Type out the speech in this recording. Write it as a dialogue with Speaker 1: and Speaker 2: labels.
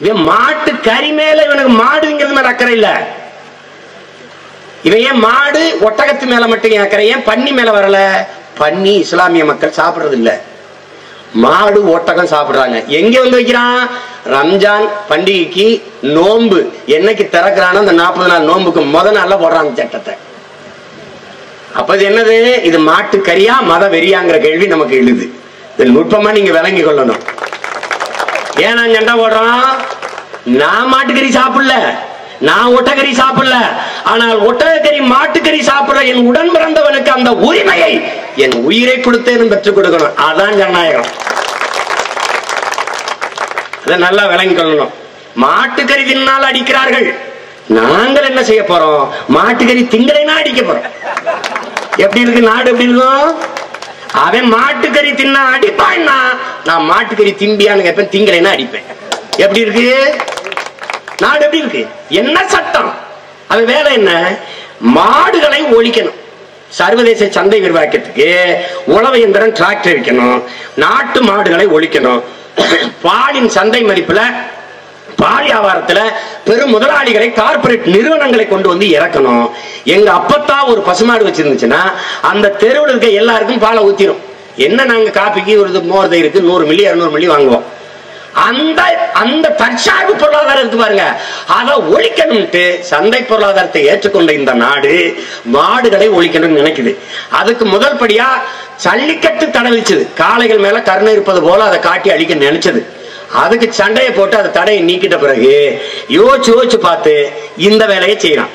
Speaker 1: இவன் மாட்டு கறி மேல இவனுக்கு மாடுங்கிறது மேல அக்கறை இல்ல. இவன் ஏன் மாடு ஒட்டகத்து மேல மட்டும் ஏன் அக்கறை? ஏன் பன்னி மேல வரல? பன்னி இஸ்லாமிய மக்கள் சாப்பிடுறது இல்ல. மாடு ஒட்டகம் சாப்பிடுறாங்க. எங்க வந்து வைக்கிறான்? ரம்ஜான் பண்டிகைக்கு நோன்பு. என்னைக்கு திறக்கிறானோ அந்த நாற்பது நாள் நோன்புக்கு முத நாள்ல போடுறாங்க சட்டத்தை. அப்ப இது என்னது? இது மாட்டு கறியா மத வெறியாங்கிற கேள்வி நமக்கு எழுது. இது நுட்பமா நீங்க விளங்கி கொள்ளணும். ஏன் நான் சண்டை போடுறோம்? நான் மாட்டுக்கறி சாப்பிடல. நான் ஒட்டக்கறி சாப்பிடல. ஆனால் ஒட்டகக்கறி மாட்டுக்கறி சாப்பிடுற என் உடன் பிறந்தவனுக்கு அந்த உரிமையை என் உயிரை கொடுத்தேன்னு பெற்றுக் கொடுக்கணும். அதான் ஜனநாயகம். அதை நல்லா விளங்கி கொள்ளணும். மாட்டுக்கறி தின்னால் அடிக்கிறார்கள். நாங்கள் என்ன செய்ய போறோம்? மாட்டுக்கறி திங்கலைன்னா அடிக்க போறோம். எப்படி இருக்கு? நாடு எப்படி இருக்கும்? அவன் மாட்டுக்கறி தின்னா அடிப்பான்னா நான் மாட்டுக்கறி திம்பியான்னு கேட்பேன் திங்கலைன்னா அடிப்பேன். எப்படி இருக்கு? நாடு எப்படி இருக்கு? என்ன சட்டம்? அது வேலை என்ன? மாடுகளை ஒழிக்கணும். சர்வதேச சந்தை விரிவாக்கத்துக்கு உழவு இயந்திரம் டிராக்டர் வைக்கணும். நாட்டு மாடுகளை ஒழிக்கணும். பாலின் சந்தை மதிப்புல பால் வியாபாரத்துல பெரும் முதலாளிகளை கார்ப்பரேட் நிறுவனங்களை கொண்டு வந்து இறக்கணும். எங்க அப்பத்தா ஒரு பசுமாடு வச்சிருந்துச்சுன்னா அந்த தெருவில் இருக்க எல்லாருக்கும் பாலை ஊத்திரும். என்ன நாங்க காப்பிக்கு ஒரு மோர்தை இருக்கு நூறு மில்லி இரநூறு மில்லி வாங்குவோம். அந்த அந்த தற்சார்பு பொருளாதாரம் இருக்கு பாருங்க. அதை ஒழிக்கணும்ட்டு சந்தை பொருளாதாரத்தை ஏற்றுக்கொண்ட இந்த நாடு மாடுகளை ஒழிக்கணும்னு நினைக்குது. அதுக்கு முதல் படியா சல்லிக்கட்டு தடை வச்சது காளைகள் மேல கருணை இருப்பது போல அதை காட்டி அழிக்க நினைச்சது. அதுக்கு சண்டையை போட்டு அதை தடையை நீக்கிட்ட பிறகு யோசிச்சு யோசிச்சு பார்த்து இந்த வேலையை செய்யலாம்.